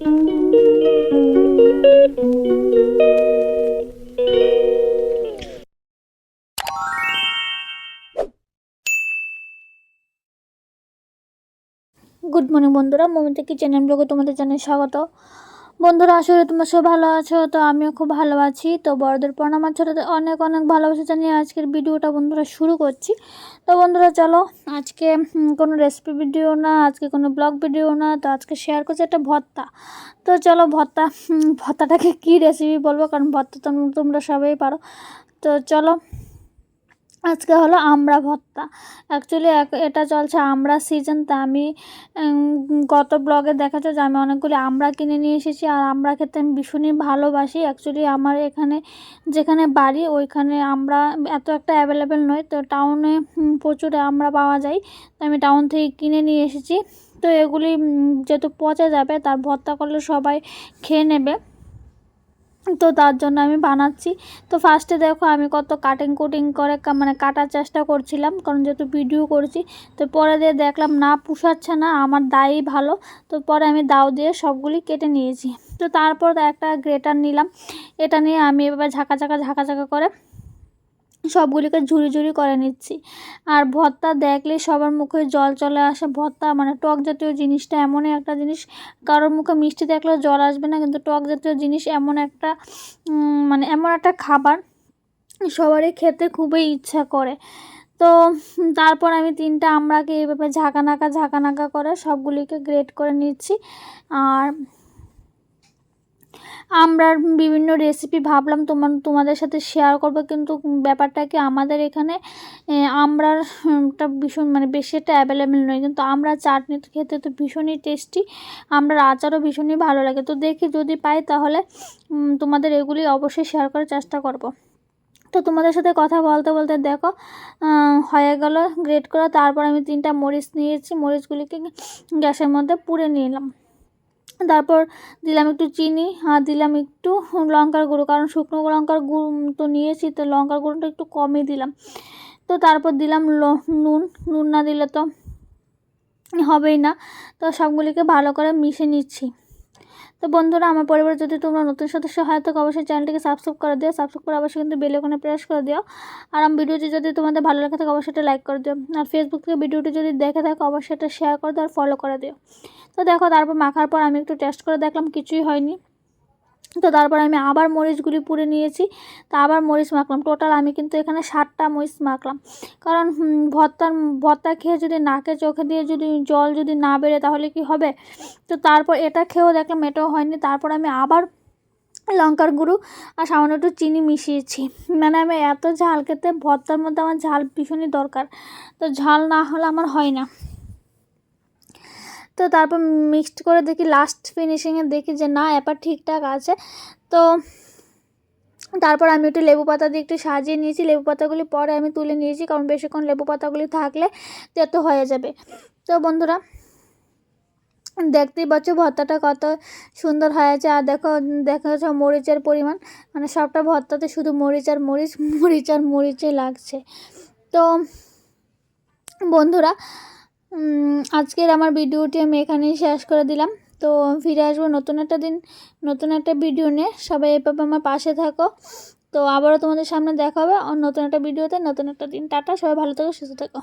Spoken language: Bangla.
গুড মর্নিং বন্ধুরা মমিতা কিচেন ব্লগে তোমাদের জানাই স্বাগত। বন্ধুরা আসলে তোমরা সব ভালো আছো। তো আমিও খুব ভালো আছি। তো বড়দের প্রণাম আর ছোটোদের অনেক অনেক ভালোবাসা জানিয়ে আজকের ভিডিওটা বন্ধুরা শুরু করছি। তো বন্ধুরা, চলো আজকে কোনো রেসিপি ভিডিও না, আজকে কোনো ব্লগ ভিডিও না, তো আজকে শেয়ার করছি একটা ভর্তা। তো চলো ভর্তা ভর্তাটাকে কী রেসিপি বলব? কারণ ভর্তা তো তোমরা সবাই পারো। তো চলো আজকে হলো আমড়া ভর্তা অ্যাকচুয়ালি এটা চলছে আমড়া সিজন তা আমি গত ব্লগে দেখাচ্ছে যে আমি অনেকগুলি আমড়া কিনে নিয়ে এসেছি, আর আমরা খেতে আমি ভীষণই ভালোবাসি। অ্যাকচুয়ালি আমার এখানে যেখানে বাড়ি, ওইখানে আমরা এত একটা অ্যাভেলেবেল নয়, তো টাউনে প্রচুর আমরা পাওয়া যায়, তো আমি টাউন থেকে কিনে নিয়ে এসেছি। তো এগুলি যেহেতু পচে যাবে, তার ভর্তা করলে সবাই খেয়ে নেবে। তো তার জন্য আমি বানাচ্ছি। তো ফার্স্টে দেখো আমি কত কাটিং কুটিং করে মানে কাটার চেষ্টা করছিলাম, কারণ যেহেতু ভিডিও করছি, তো পরে দিয়ে দেখলাম না পুষাচ্ছে না, আমার দায়ই ভালো। তো পরে আমি দাও দিয়ে সবগুলি কেটে নিয়েছি। তো তারপর একটা গ্রেটার নিলাম। এটা নিয়ে আমি এভাবে ঝাঁকা ঝাঁকা ঝাঁকা ঝাঁকা করে সবগুলিকে ঝুড়ি ঝুড়ি করে নিচ্ছি। আর ভর্তা দেখলে সবার মুখে জল চলে আসে। ভর্তা মানে টক জাতীয় জিনিসটা এমনই একটা জিনিস। কারোর মুখে মিষ্টি দেখলেও জল আসবে না, কিন্তু টক জাতীয় জিনিস এমন একটা মানে এমন একটা খাবার সবারই খেতে খুবই ইচ্ছা করে। তো তারপর আমি তিনটা আমড়াকে এইভাবে ঝাঁকানাকা ঝাঁকানাকা করে সবগুলিকে গ্রেট করে নিচ্ছি। আর আমরার বিভিন্ন রেসিপি ভাবলাম তোমার তোমাদের সাথে শেয়ার করব কিন্তু ব্যাপারটা কি আমাদের এখানে এ, আমরার ভীষণ মানে বেশি একটা অ্যাভেলেবেল নয় কিন্তু আমরা চাটনি খেতে তো ভীষণই টেস্টি আমরার আচারও ভীষণই ভালো লাগে। তো দেখি যদি পাই তাহলে তোমাদের এগুলি অবশ্যই শেয়ার করার চেষ্টা করব। তো তোমাদের সাথে কথা বলতে বলতে দেখো হয়ে গেল গ্রেট করা তারপর আমি তিনটা মরিচ নিয়েছি মরিচগুলিকে গ্যাসের মধ্যে পুড়ে নিলাম। তারপর দিলাম একটু চিনি, আর দিলাম একটু লঙ্কার গুঁড়ো, কারণ শুকনো লঙ্কার গুঁড়ো তো নিয়েছি, তো লঙ্কার গুঁড়োটা একটু কমই দিলাম। তো তারপর দিলাম নুন নুন না দিলে তো হবেই না। তো সবগুলিকে ভালো করে মিশে নিচ্ছি। তো বন্ধুরা, আমার পরিবার যদি তোমরা নতুন সদস্য হয়, তো অবশ্যই চ্যানেলটিকে সাবস্ক্রাইব করে দিও। সাবস্ক্রাইব করে অবশ্যই কিন্তু বেল প্রেস করে দিও। আর আমার ভিডিওটি যদি তোমাদের ভালো লাগে থাকে, অবশ্যই লাইক করে দিও। আর ফেসবুক থেকে ভিডিওটি যদি দেখে থাকো, অবশ্যই এটা শেয়ার করে দিও আর ফলো করে দিও। তো দেখো, তারপর মাখার পর আমি একটু টেস্ট করে দেখলাম, কিছুই হয়নি। তো তারপর আমি আবার মরিচগুলি পুড়ে নিয়েছি। তা আবার মরিচ মাখলাম। টোটাল আমি কিন্তু এখানে ষাটটা মরিচ মাখলাম। কারণ ভর্তার, ভর্তা খেয়ে যদি নাকে চোখে দিয়ে যদি জল যদি না বেড়ে তাহলে কি হবে? তো তারপর এটা খেয়েও দেখলাম, এটাও হয়নি। তারপর আমি আবার লঙ্কার গুঁড়ো আর সামান্য একটু চিনি মিশিয়েছি। মানে আমি এত ঝাল খেতে ভর্তার মধ্যে আমার ঝাল ভীষণই দরকার। তো ঝাল না হলে আমার হয় না। তো তারপর মিক্সড করে দেখি লাস্ট ফিনিশিংয়ে দেখি যে না, এবার ঠিকঠাক আছে। তো তারপর আমি একটু লেবু পাতা দিয়ে একটু সাজিয়ে নিয়েছি। লেবু পাতাগুলি পরে আমি তুলে নিয়েছি, কারণ বেশিক্ষণ লেবু পাতাগুলি থাকলে তেতো হয়ে যাবে। তো বন্ধুরা, দেখতেই পাচ্ছ ভর্তাটা কত সুন্দর হয়েছে। আর দেখো, দেখা মরিচের পরিমাণ। মানে সবটা ভর্তাতে শুধু মরিচ আর মরিচ মরিচ আর মরিচই লাগছে। তো বন্ধুরা আজকের আমার ভিডিওটি আমি এখানেই শেষ করে দিলাম। তো ফিরে আসব নতুন একটা দিন, নতুন একটা ভিডিও নিয়ে। সবাই এভাবে আমার পাশে থাকো। তো আবারও তোমাদের সামনে দেখা হবে নতুন একটা ভিডিওতে। নতুন একটা দিন। টাটা, সবাই ভালো থাকো, সুস্থ থেকো।